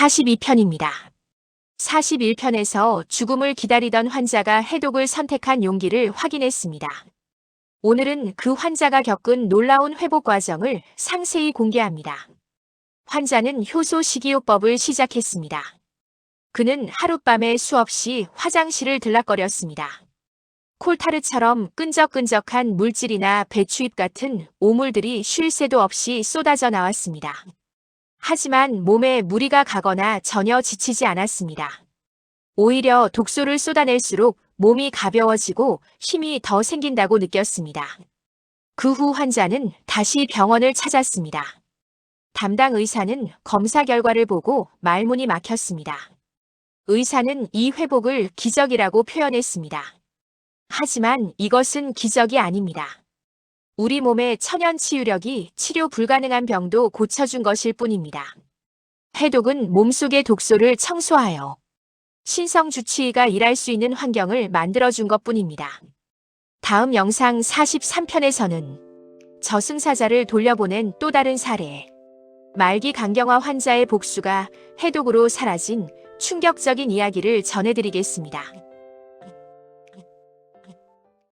42편입니다. 41편에서 죽음을 기다리던 환자가 해독을 선택한 용기를 확인했습니다. 오늘은 그 환자가 겪은 놀라운 회복 과정을 상세히 공개합니다. 환자는 효소 식이요법을 시작했습니다. 그는 하룻밤에 수없이 화장실을 들락거렸습니다. 콜타르처럼 끈적끈적한 물질이나 배추잎 같은 오물들이 쉴 새도 없이 쏟아져 나왔습니다. 하지만 몸에 무리가 가거나 전혀 지치지 않았습니다. 오히려 독소를 쏟아낼수록 몸이 가벼워지고 힘이 더 생긴다고 느꼈습니다. 그 후 환자는 다시 병원을 찾았습니다. 담당 의사는 검사 결과를 보고 말문이 막혔습니다. 의사는 이 회복을 기적이라고 표현했습니다. 하지만 이것은 기적이 아닙니다. 우리 몸의 천연 치유력이 치료 불가능한 병도 고쳐준 것일 뿐입니다. 해독은 몸속의 독소를 청소하여 신성 주치의가 일할 수 있는 환경을 만들어준 것 뿐입니다. 다음 영상 43편에서는 저승사자를 돌려보낸 또 다른 사례. 말기 강경화 환자의 복수가 해독으로 사라진 충격적인 이야기를 전해드리겠습니다.